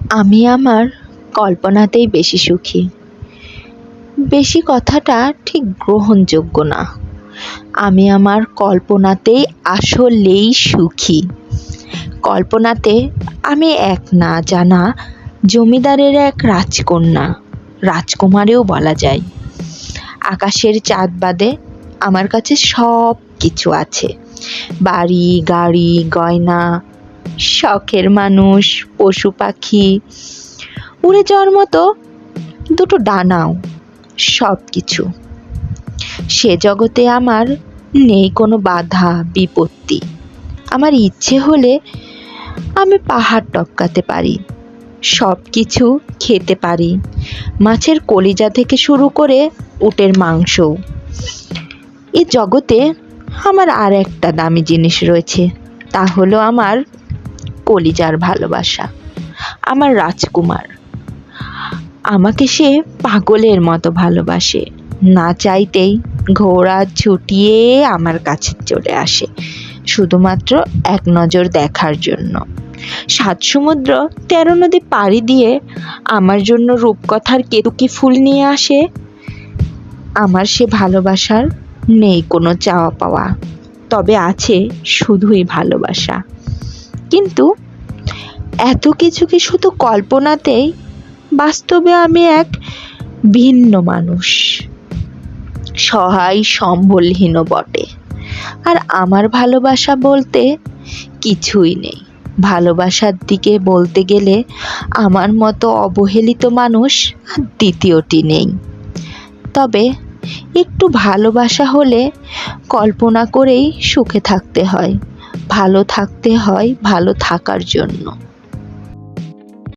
আমি আমার কল্পনাতেই বেশি সুখী। বেশি কথাটা ঠিক গ্রহণযোগ্য না। আমি আমার কল্পনাতেই আসলেই সুখী। কল্পনাতে আমি এক না জানা জমিদারের এক রাজকন্যা, রাজকুমারেও বলা যায়। আকাশের চাঁদ বাদে আমার কাছে সব কিছু আছে। বাড়ি, গাড়ি, গয়না শখের মানুষ, পশু পাখি, উড়ে যাওয়ার মতো দুটো ডানাও সব কিছু সে জগতে আমার নেই কোনো বাধা, বিপত্তি। আমার ইচ্ছে হলে আমি পাহাড় টপকাতে পারি সব কিছু খেতে পারি। মাছের কলিজা থেকে শুরু করে উটের মাংস এই জগতে আমার আর একটা দামি জিনিস রয়েছে, তা হলো আমার কলিজার ভালোবাসা। আমার রাজকুমার। আমাকে সে পাগলের মতো ভালোবাসে। না চাইতেই ঘোড়া ছুটিয়ে আমার কাছে চলে আসে। শুধুমাত্র এক নজর দেখার জন্য। সাত সমুদ্র, তেরো নদী পাড়ি দিয়ে আমার জন্য রূপকথার কেতুকি ফুল নিয়ে আসে। আমার সে ভালোবাসার নেই কোনো চাওয়া পাওয়া। তবে আছে শুধুই ভালোবাসা। কিন্তু এত কিছু কি শুধু কল্পনাতেই? বাস্তবে আমি এক ভিন্ন মানুষ। সহায়, সম্বলহীন বটে। আর আমার ভালোবাসা বলতে কিছুই নেই। ভালোবাসার দিকে বলতে গেলে আমার মতো অবহেলিত মানুষ আর দ্বিতীয়টি নেই। তবে একটু ভালোবাসা হলে কল্পনা করেই সুখে থাকতে হয়। ভালো থাকতে হয় ভালো থাকার জন্য।